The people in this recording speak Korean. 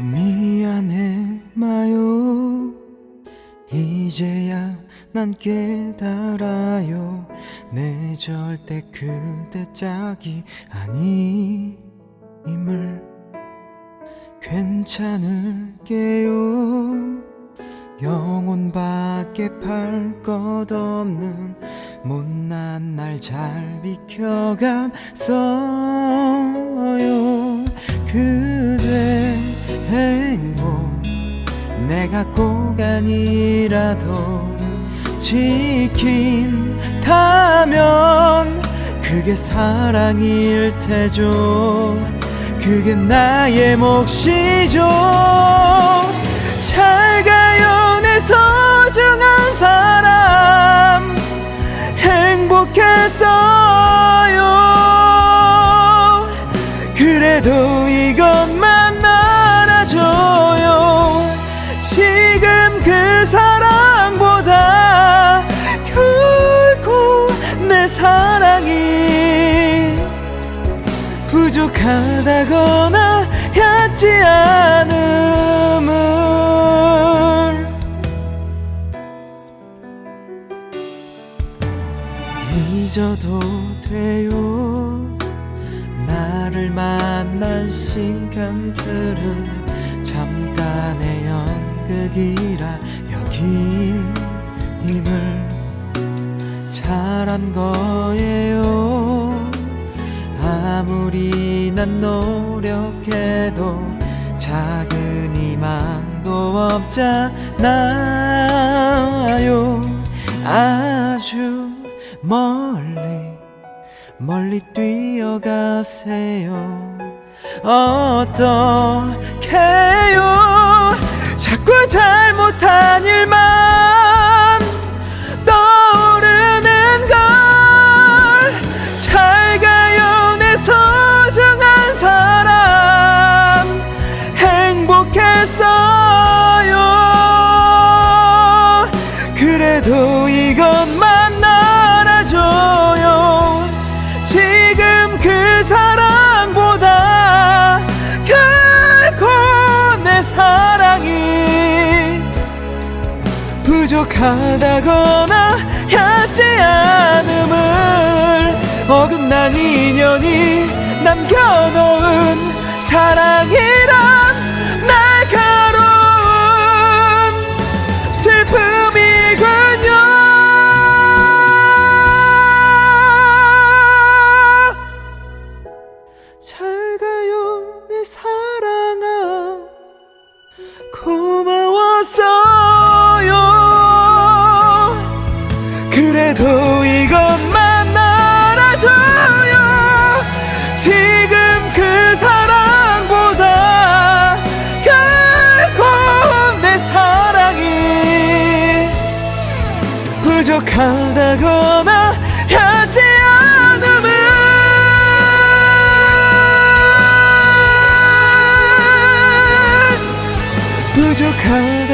미안해 마요. 이제야 난 깨달아요. 내 절대 그대 짝이 아님을 괜찮을게요. 영혼밖에 팔 것 없는 못난 날 잘 비켜갔어요. 그대 행복 내가 꼭 아니라도 지킨다면 그게 사랑일 테죠 그게 나의 몫이죠. 잘 가요 내 소중한 사람. 행복했어요. 그래도 이것만 알아줘요. 지금 그 사랑보다 결코 내 사랑이 부족하다거나 얕지 않음을. 잊어도 돼요. 나를 만날 시간들은 잠깐의 연극이라 여김을 잘한 거 아무리 난 노력해도 작은 희망도 없잖아요. 아주 멀리 멀리 뛰어가세요. 어떡해요? 자꾸 잘못한 일만 그래도 이것만 알아줘요. 지금 그 사랑보다 결코 내 사랑이 부족하다거나 얕지 않음을 어긋난 인연이 남겨놓은 그래도 이것만 알아줘요. 지금 그 사랑보다 결코 내 사랑이 부족하다거나 하지 않음은 부족한